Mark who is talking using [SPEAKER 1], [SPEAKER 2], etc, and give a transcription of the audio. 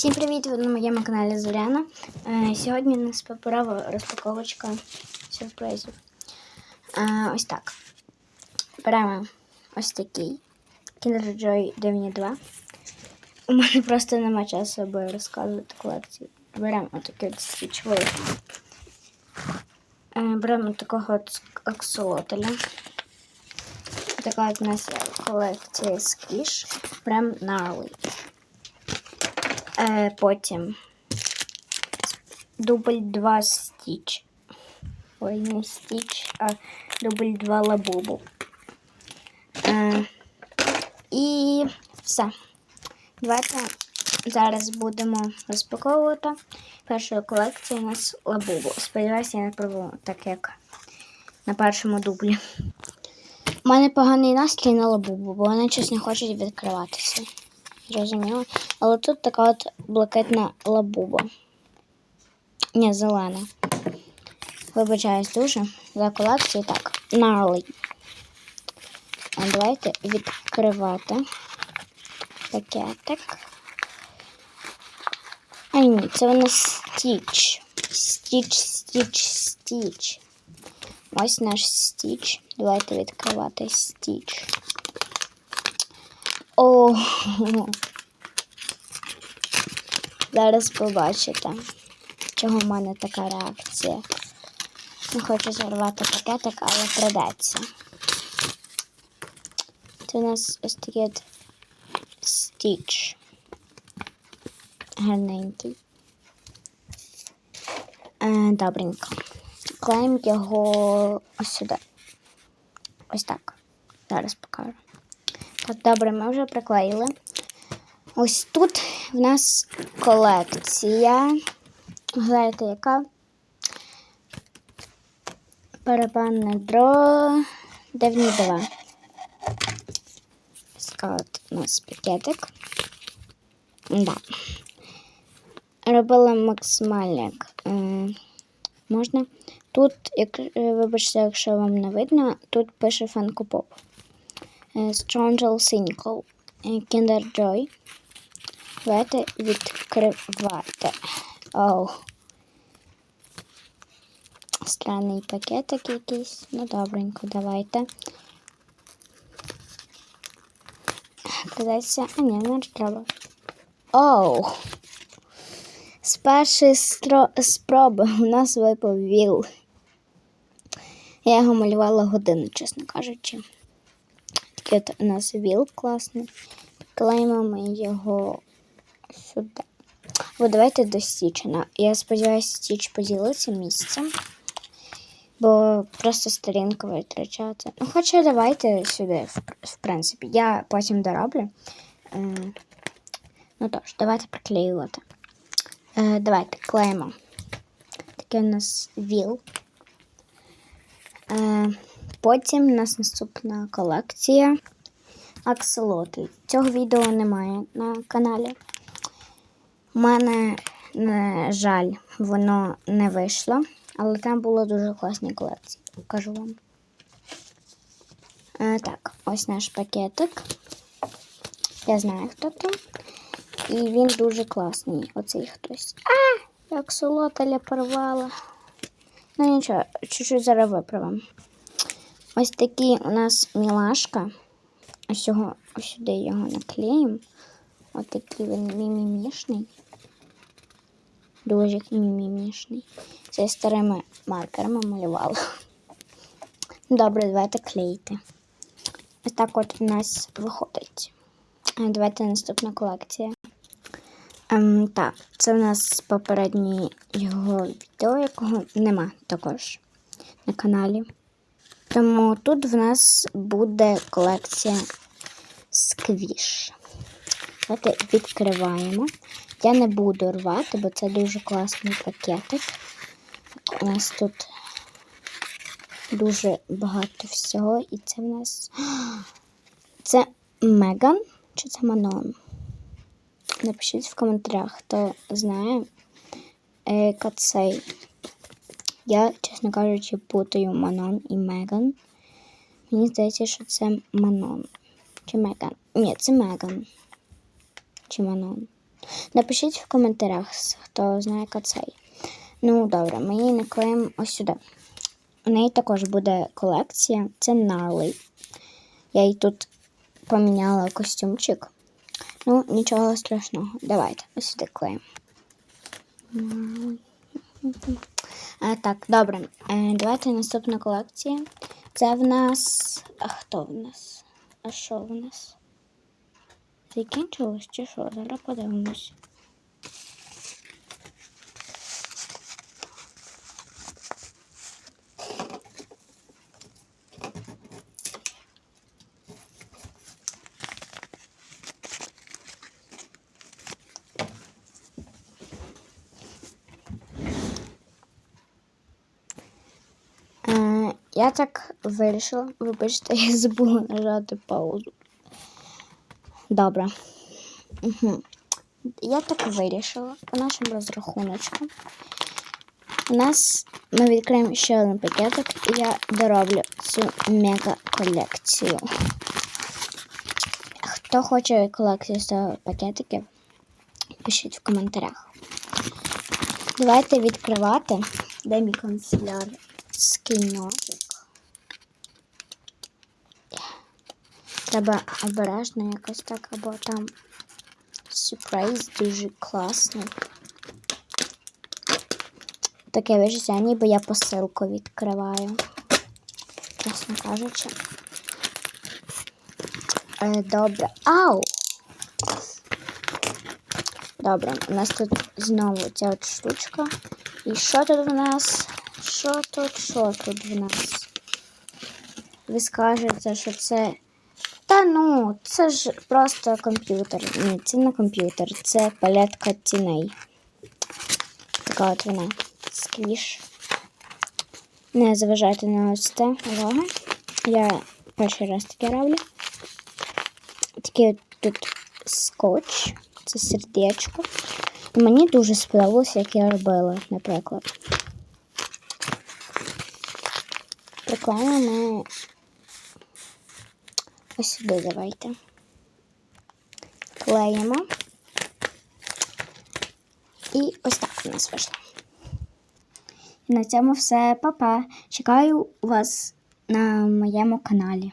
[SPEAKER 1] Всім привіт! Ви на моєму каналі Зоряна. Е, Сьогодні у нас паперова розпаковочка сюрпризів. Е, Ось так. Беремо ось такий Kinder Joy Дивні 2. У мене просто нема часу, аби розказувати колекцію. Беремо отакий от стіч. Е, Беремо такого от аксолотеля. Така от у нас колекція сквіш. Беремо Gnarly. Е, потім дубль 2 стіч. Ой, не стіч, а дубль 2 лабубу. Е, і все. Давайте зараз будемо розпаковувати. Першою колекцією у нас лабубу. Сподіваюся, я не пробую так, як на першому дублі. У мене поганий настрій на лабубу, бо вони щось не хочуть відкриватися. Зрозуміло. Але тут така от блакитна лабуба. Ні, зелена. Вибачаюсь дуже за колекцію. Так, gnarly. Давайте відкривати пакетик. А ні, це у стіч. Стіч, стіч, стіч. Ось наш стіч. Давайте відкривати стіч. О, зараз побачите, чого в мене така реакція. Не хочу зарвати пакетик, але придеться. Це у нас ось такий от стіч. Гарненький. Е, добренько. Клеїмо його ось сюди. Ось так. Зараз покажу. Добре, ми вже приклеїли. Ось тут в нас колекція. Гляньте, яка барабанне дро Девні 2. От у нас пакетик. Да. Робила максимально як е, можна. Тут, як, е, вибачте, якщо вам не видно, тут пише Funko Pop. Strangel Cynical Kinder Joy. Давайте відкривати. Оу. Странний пакетик якийсь. Ну, добренько, давайте. Кудайся. А, ні, не треба. Оу. З першої стро- спроби у нас випав віл. Я його малювала годину, чесно кажучи. Такий у нас віл класний. Клеїмо ми його сюди. О, давайте до Стічена. Я сподіваюся, Стіч поділиться місцем. Бо просто сторінку витрачати. Ну, хоча давайте сюди, в, принципі. Я потім дороблю. Е, ну тож, давайте приклеювати. Е, давайте клеїмо. Такий у нас віл. Потім у нас наступна колекція акселоти. Цього відео немає на каналі. У мене, на жаль, воно не вийшло, але там було дуже класні колекції. Покажу вам. Е, так, ось наш пакетик. Я знаю, хто там. І він дуже класний. Оцей хтось. А! Як солотеля порвала. Ну нічого, чуть-чуть зараз виправимо. Ось такий у нас мілашка. Ось його, сюди його наклеїмо. Ось такий він мімімішний. Дуже мімімішний. Це старими маркерами малювала. Добре, давайте клеїти. Ось так от у нас виходить. Давайте наступна колекція. Ем, так, це у нас попереднє його відео, якого нема також на каналі. Тому тут в нас буде колекція сквіш. Давайте відкриваємо. Я не буду рвати, бо це дуже класний пакетик. У нас тут дуже багато всього. І це в нас. Це Меган чи це Манон? Напишіть в коментарях, хто знає, е, яка цей. Я, чесно кажучи, путаю Манон і Меган. Мені здається, що це Манон. Чи Меган? Ні, це Меган. Чи Манон. Напишіть в коментарях, хто знає, це. Ну, добре, ми її наклеїмо ось сюди. У неї також буде колекція. Це Нарлі. Я їй тут поміняла костюмчик. Ну, нічого страшного. Давайте ось сюди клеїмо. Е, так, добре. Е, давайте наступна колекція. Це в нас. А хто в нас? А що в нас? Закінчилось чи що? Зараз подивимось. Е, я так вирішила. Вибачте, я забула нажати паузу. Добре. Угу. Я так вирішила по нашим розрахуночкам. У нас ми відкриємо ще один пакетик, і я дороблю цю мега колекцію. Хто хоче колекцію з цього пакетиків, пишіть в коментарях. Давайте відкривати. Де мій канцеляр? Скиньотик. Треба обережно якось так, або там сюрприз дуже класний. Таке вижиття, ніби я посилку відкриваю. Чесно кажучи. Е, добре. Ау! Добре, у нас тут знову ця от штучка. І що тут в нас? Що тут, що тут в нас? Ви скажете, що це. Ну, це ж просто комп'ютер. Ні, це не комп'ютер, це палетка тіней. Така от вона. Сквіш. Не заважайте на ось це увага. Я перший раз таке роблю. Такий от тут скотч. Це сердечко. І мені дуже сподобалося, як я робила, наприклад. Прикольно ми ось сюди давайте. Клеїмо. І ось так у нас вийшло. На цьому все, Па-па. Чекаю вас на моєму каналі.